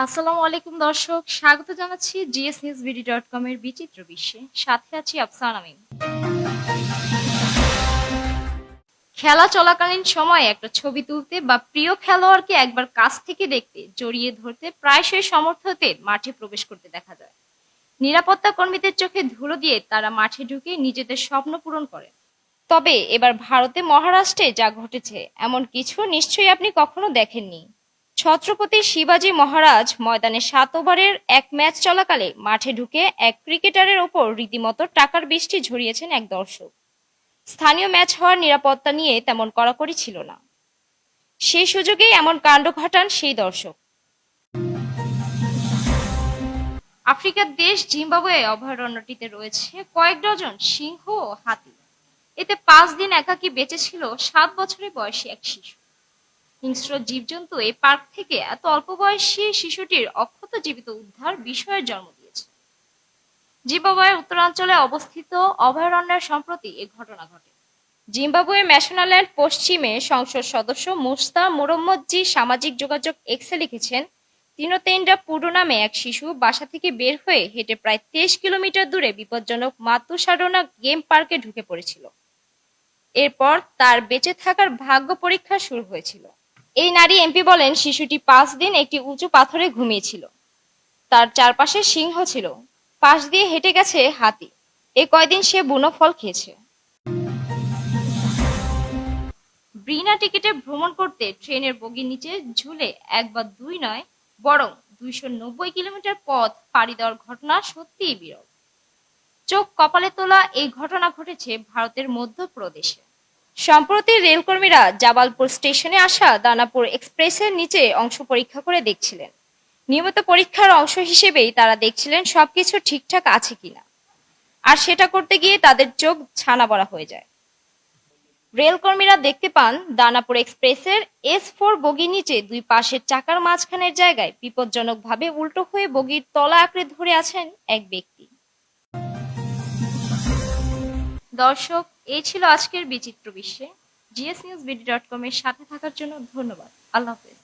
আসসালামু আলাইকুম দর্শক, স্বাগত জানাচ্ছি GS news BD dot com এর বিচিত্র বিশ্বে। সাথে আছি আফসান আমিন। খেলা চলাকালীন সময়ে একটা ছবি তুলতে বা প্রিয় খেলোয়াড়কে একবার কাছ থেকে দেখতে, জড়িয়ে ধরতে প্রায়শই সমর্থকদের মাঠে প্রবেশ করতে দেখা যায়। নিরাপত্তা কর্মীদের চোখে ধুলো দিয়ে তারা মাঠে ঢুকে নিজেদের স্বপ্ন পূরণ করে তবে এবার ভারতে মহারাষ্ট্রে যা ঘটেছে, এমন কিছু নিশ্চয়ই আপনি কখনো দেখেননি। ছত্রপতি শিবাজী মহারাজ ময়দানে সাত ওভারের এক ম্যাচ চলাকালে মাঠে ঢুকে এক ক্রিকেটারের ওপর রীতিমতো টাকার বৃষ্টি ঝরিয়েছেন এক দর্শক। স্থানীয় ম্যাচ হওয়ার নিরাপত্তা নিয়ে তেমন কড়াকড়ি ছিল না। সেই সুযোগেই এমন কাণ্ড ঘটান সেই দর্শক। আফ্রিকার দেশ জিম্বাবুয়ে অভয়ারণ্যটিতে রয়েছে কয়েক ডজন সিংহ ও হাতি। এতে পাঁচ দিন একাকী বেঁচে ছিল সাত বছরের বয়সী এক শিশু। হিংস্র জীবজন্তু এই পার্ক থেকে এত অল্প বয়সী শিশুটির অক্ষত জীবিত উদ্ধার বিষয়ের জন্ম দিয়েছে। জিম্বাবুয়ের উত্তরাঞ্চলে অবস্থিত অভয়ারণ্যের সম্প্রতি এ ঘটনা ঘটে। জিম্বাবুয়ে ম্যাশনাল্যান্ড পশ্চিমে সংসদ সদস্য মুস্তা মোরম্মদ সামাজিক যোগাযোগ এক্সে লিখেছেন তিনোতেন্ডা পুডো নামে এক শিশু বাসা থেকে বের হয়ে হেঁটে প্রায় তেইশ কিলোমিটার দূরে বিপজ্জনক মাতুসাডোনা গেম পার্কে ঢুকে পড়েছিল। এরপর তার বেঁচে থাকার ভাগ্য পরীক্ষা শুরু হয়েছিল। এই নারী এমপি বলেন, শিশুটি পাঁচ দিন একটি উঁচু পাথরে ঘুমিয়েছিল। তার চারপাশে সিংহ ছিল। পাশ দিয়ে হেঁটে গেছে হাতি। এ কয়দিন সে বুনো ফল খেয়েছে। ব্রিনা টিকিটে ভ্রমণ করতে ট্রেনের বগির নিচে ঝুলে এক বা দুই নয়, বরং দুইশো নব্বই কিলোমিটার পথ পাড়ি দেওয়ার ঘটনা সত্যিই বিরল। চোখ কপালে তোলা এই ঘটনা ঘটেছে ভারতের মধ্যপ্রদেশে। সম্প্রতি রেলকর্মীরা জাবালপুর স্টেশনে আসা দানাপুর এক্সপ্রেসের নিচে অংশ পরীক্ষা করে দেখছিলেন। নিয়মিত পরীক্ষার অংশ হিসেবেই তারা দেখছিলেন সবকিছু ঠিকঠাক আছে কিনা। আর সেটা করতে গিয়ে তাদের চোখ ছানা বড়া হয়ে যায়। রেলকর্মীরা দেখতে পান, দানাপুর এক্সপ্রেসের এস ফোর বগির নিচে দুই পাশের চাকার মাঝখানের জায়গায় বিপজ্জনকভাবে উল্টো হয়ে বগির তলা আঁকড়ে ধরে আছেন এক ব্যক্তি। দর্শক এই ছিল আজকের বিচিত্র বিশ্বে। GS news BD dot com এর সাথে থাকার জন্য ধন্যবাদ। আল্লাহ হাফেজ।